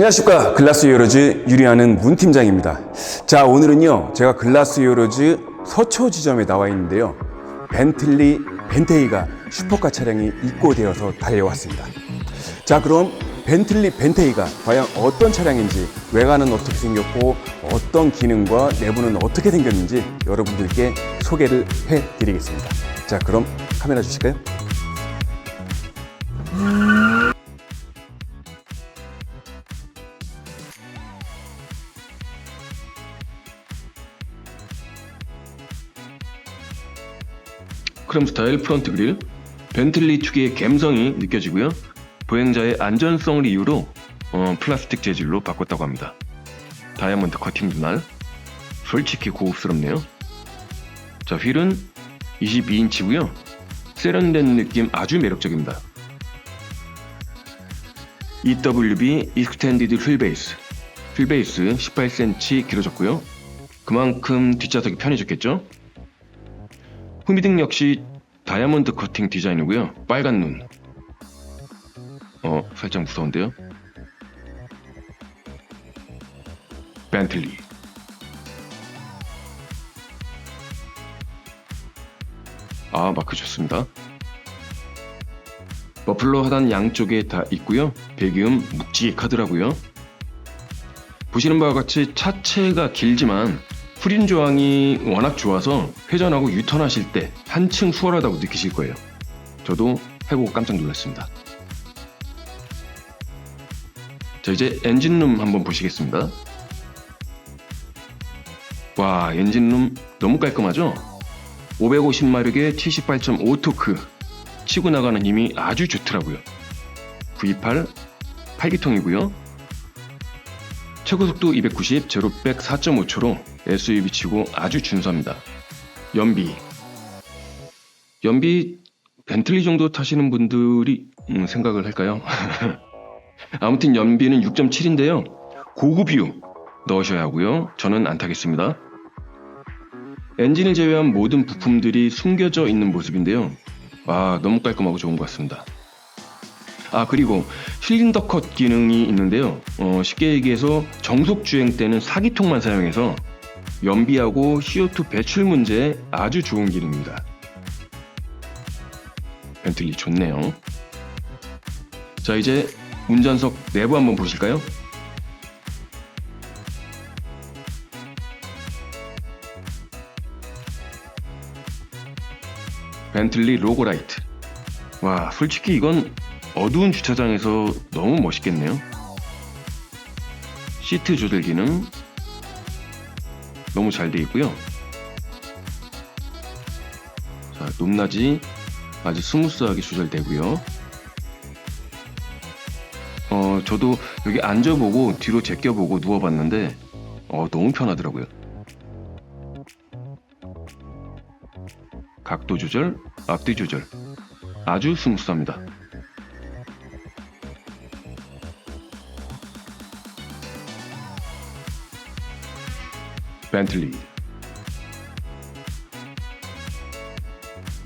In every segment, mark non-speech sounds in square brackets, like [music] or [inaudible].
안녕하십니까 글라스 요로즈 유리하는 문 팀장입니다. 자 오늘은요 제가 글라스 요로즈 서초 지점에 나와 있는데요 벤틀리 벤테이가 슈퍼카 차량이 입고되어서 달려왔습니다. 자 그럼 벤틀리 벤테이가 과연 어떤 차량인지 외관은 어떻게 생겼고 어떤 기능과 내부는 어떻게 생겼는지 여러분들께 소개를 해드리겠습니다. 자 그럼 카메라 주실까요? 크롬 스타일 프론트 그릴, 벤틀리 특유의 감성이 느껴지고요. 보행자의 안전성을 이유로 어, 플라스틱 재질로 바꿨다고 합니다. 다이아몬드 커팅 분할, 솔직히 고급스럽네요. 자, 휠은 22인치고요. 세련된 느낌 아주 매력적입니다. EWB 익스텐디드 휠 베이스, 휠 베이스 18cm 길어졌고요. 그만큼 뒷좌석이 편해졌겠죠? 후미등 역시 다이아몬드 커팅 디자인이고요. 빨간 눈. 어, 살짝 무서운데요. 벤틀리. 아, 마크 좋습니다. 버플러 하단 양쪽에 다 있고요. 배기음 묵직하더라고요. 보시는 바와 같이 차체가 길지만 후륜 조항이 워낙 좋아서 회전하고 유턴하실 때 한층 수월하다고 느끼실 거예요. 저도 해보고 깜짝 놀랐습니다. 자 이제 엔진룸 한번 보시겠습니다. 와 엔진룸 너무 깔끔하죠? 550마력의 78.5 토크 치고 나가는 힘이 아주 좋더라고요. V8 8기통이고요. 최고 속도 290, 제로 백 4.5초로 SUV 치고 아주 준수합니다. 연비. 연비 벤틀리 정도 타시는 분들이 음, 생각을 할까요? [laughs] 아무튼 연비는 6.7인데요. 고급유 넣으셔야 하고요. 저는 안 타겠습니다. 엔진을 제외한 모든 부품들이 숨겨져 있는 모습인데요. 와, 너무 깔끔하고 좋은 것 같습니다. 아 그리고 실린더 컷 기능이 있는데요. 어, 쉽게 얘기해서 정속 주행 때는 사기통만 사용해서 연비하고 CO2 배출 문제에 아주 좋은 기능입니다. 벤틀리 좋네요. 자 이제 운전석 내부 한번 보실까요? 벤틀리 로고 라이트. 와 솔직히 이건 어두운 주차장에서 너무 멋있겠네요. 시트 조절 기능 너무 잘 되어 있고요. 자, 높낮이 아주 스무스하게 조절되고요. 어, 저도 여기 앉아보고 뒤로 제껴보고 누워봤는데 어, 너무 편하더라고요. 각도 조절, 앞뒤 조절 아주 스무스합니다. 벤틀리.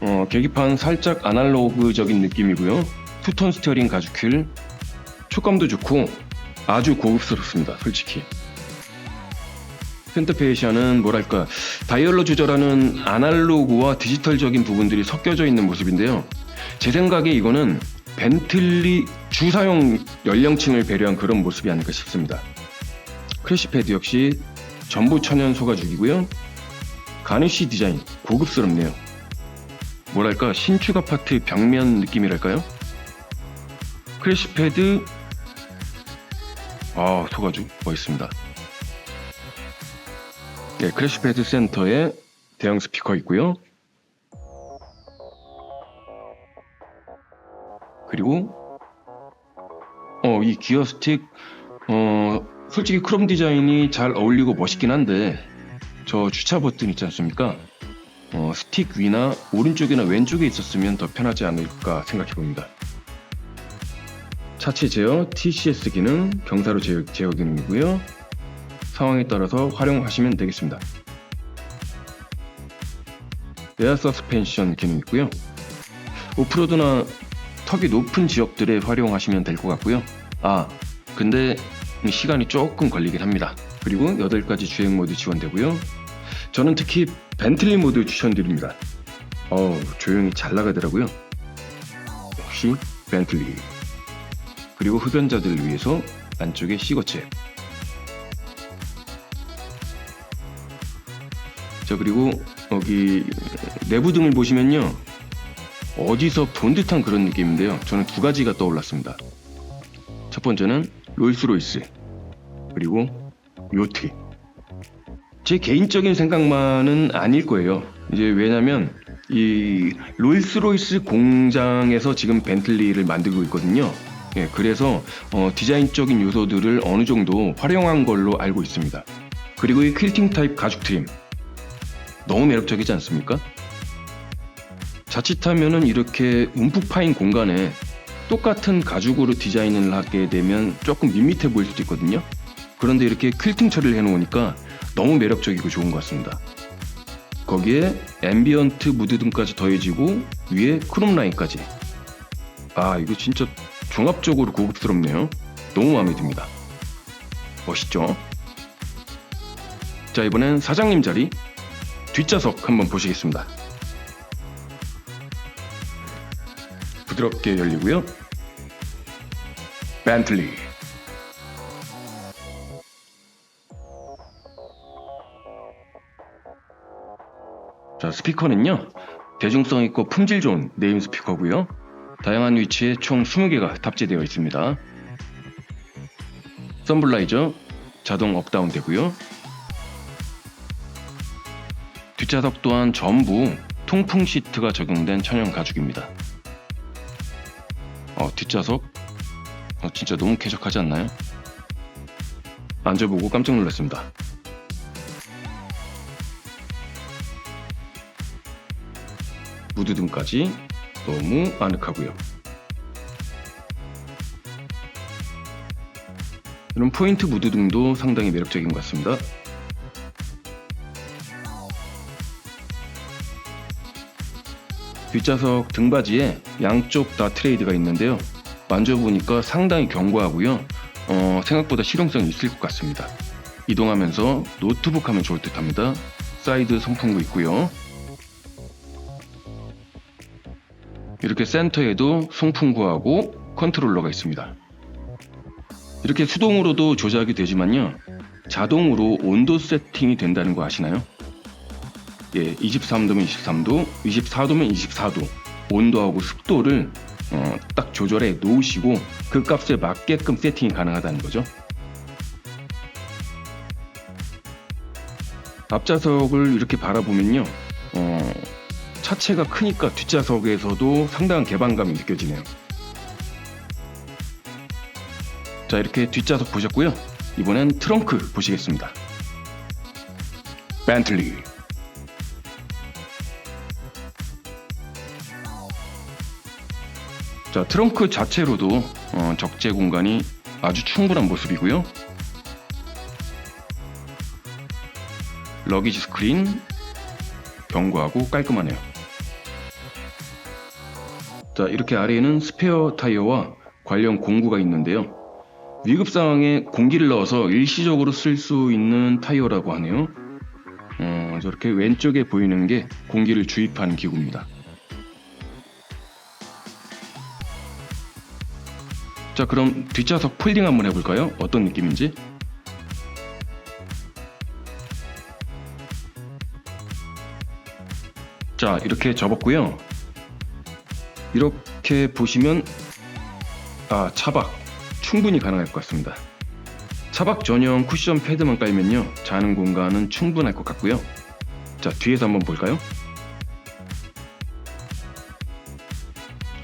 어, 계기판 살짝 아날로그적인 느낌이고요. 투톤 스티어링 가죽 휠. 촉감도 좋고 아주 고급스럽습니다. 솔직히. 펜터페이시아는 뭐랄까 다이얼로 조절하는 아날로그와 디지털적인 부분들이 섞여져 있는 모습인데요. 제 생각에 이거는 벤틀리 주사용 연령층을 배려한 그런 모습이 아닐까 싶습니다. 크래시패드 역시 전부 천연 소가죽이고요. 가니쉬 디자인 고급스럽네요. 뭐랄까 신축 아파트 벽면 느낌이랄까요? 크래시 패드 아 소가죽 멋있습니다. 네, 크래시 패드 센터에 대형 스피커 있고요. 그리고 어 이 기어 스틱 어 솔직히 크롬 디자인이 잘 어울리고 멋있긴 한데 저 주차 버튼 있지 않습니까? 어, 스틱 위나 오른쪽이나 왼쪽에 있었으면 더 편하지 않을까 생각해 봅니다. 차체 제어, TCS 기능, 경사로 제어, 제어 기능이고요. 상황에 따라서 활용하시면 되겠습니다. 에어 서스펜션 기능 있고요. 오프로드나 턱이 높은 지역들에 활용하시면 될 것 같고요. 아, 근데 시간이 조금 걸리긴 합니다. 그리고 8가지 주행 모드 지원되고요. 저는 특히 벤틀리 모드 추천드립니다. 어우, 조용히 잘 나가더라고요. 역시 벤틀리. 그리고 흡연자들을 위해서 안쪽에 시거체. 자, 그리고 여기 내부 등을 보시면요. 어디서 본 듯한 그런 느낌인데요. 저는 두 가지가 떠올랐습니다. 첫 번째는 롤스로이스. 그리고 요트. 제 개인적인 생각만은 아닐 거예요. 이제 왜냐면 이 롤스로이스 공장에서 지금 벤틀리를 만들고 있거든요. 예, 그래서 어, 디자인적인 요소들을 어느 정도 활용한 걸로 알고 있습니다. 그리고 이 퀼팅 타입 가죽 트림 너무 매력적이지 않습니까? 자칫하면은 이렇게 움푹 파인 공간에 똑같은 가죽으로 디자인을 하게 되면 조금 밋밋해 보일 수도 있거든요. 그런데 이렇게 퀼팅 처리를 해놓으니까 너무 매력적이고 좋은 것 같습니다. 거기에 앰비언트 무드 등까지 더해지고 위에 크롬 라인까지. 아 이거 진짜 종합적으로 고급스럽네요. 너무 마음에 듭니다. 멋있죠? 자 이번엔 사장님 자리 뒷좌석 한번 보시겠습니다. 부드럽게 열리고요. 벤틀리. 자, 스피커는요. 대중성 있고 품질 좋은 네임 스피커고요. 다양한 위치에 총 20개가 탑재되어 있습니다. 썬블라이저 자동 업다운 되고요. 뒷좌석 또한 전부 통풍 시트가 적용된 천연 가죽입니다. 어, 뒷좌석 어, 진짜 너무 쾌적하지 않나요? 앉아보고 깜짝 놀랐습니다. 무드등까지 너무 아늑하고요. 이런 포인트 무드등도 상당히 매력적인 것 같습니다. 뒷좌석 등받이에 양쪽 다 트레이드가 있는데요. 만져보니까 상당히 견고하고요. 어, 생각보다 실용성이 있을 것 같습니다. 이동하면서 노트북 하면 좋을 듯 합니다. 사이드 선풍구 있고요. 이렇게 센터에도 송풍구하고 컨트롤러가 있습니다. 이렇게 수동으로도 조작이 되지만요. 자동으로 온도 세팅이 된다는 거 아시나요? 예, 23도면 23도, 24도면 24도 온도하고 습도를 어, 딱 조절해 놓으시고 그 값에 맞게끔 세팅이 가능하다는 거죠. 앞좌석을 이렇게 바라보면요. 어, 차체가 크니까 뒷좌석에서도 상당한 개방감이 느껴지네요. 자, 이렇게 뒷좌석 보셨고요. 이번엔 트렁크 보시겠습니다. 벤틀리. 자, 트렁크 자체로도 어, 적재 공간이 아주 충분한 모습이고요. 러기지 스크린 견고하고 깔끔하네요. 자, 이렇게 아래에는 스페어 타이어와 관련 공구가 있는데요. 위급 상황에 공기를 넣어서 일시적으로 쓸 수 있는 타이어라고 하네요. 어, 저렇게 왼쪽에 보이는 게 공기를 주입하는 기구입니다. 자, 그럼 뒷좌석 폴딩 한번 해볼까요? 어떤 느낌인지? 자, 이렇게 접었고요. 이렇게 보시면 아, 차박 충분히 가능할 것 같습니다. 차박 전용 쿠션 패드만 깔면요. 자는 공간은 충분할 것 같고요. 자, 뒤에서 한번 볼까요?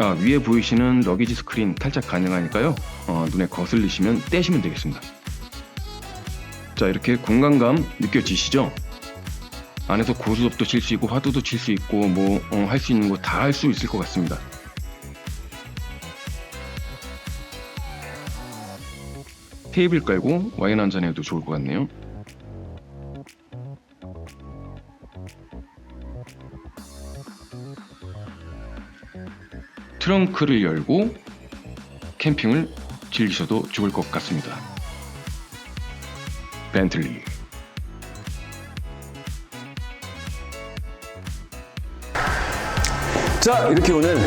아, 위에 보이시는 러기지 스크린 탈착 가능하니까요. 어, 눈에 거슬리시면 떼시면 되겠습니다. 자, 이렇게 공간감 느껴지시죠? 안에서 고스톱도 칠 수 있고 화두도 칠 수 있고 뭐 할수 있는 거 다 할 수 있을 것 같습니다. 테이블 깔고 와인 한 잔 해도 좋을 것 같네요. 트렁크를 열고 캠핑을 즐기셔도 좋을 것 같습니다. 벤틀리. 자 이렇게 오늘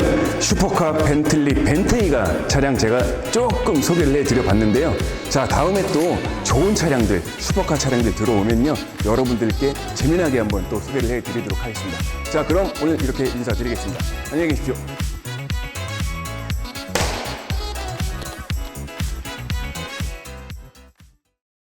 슈퍼카 벤틀리 벤테이가 차량 제가 조금 소개를 해드려 봤는데요. 자 다음에 또 좋은 차량들 슈퍼카 차량들 들어오면요. 여러분들께 재미나게 한번 또 소개를 해드리도록 하겠습니다. 자 그럼 오늘 이렇게 인사드리겠습니다. 안녕히 계십시오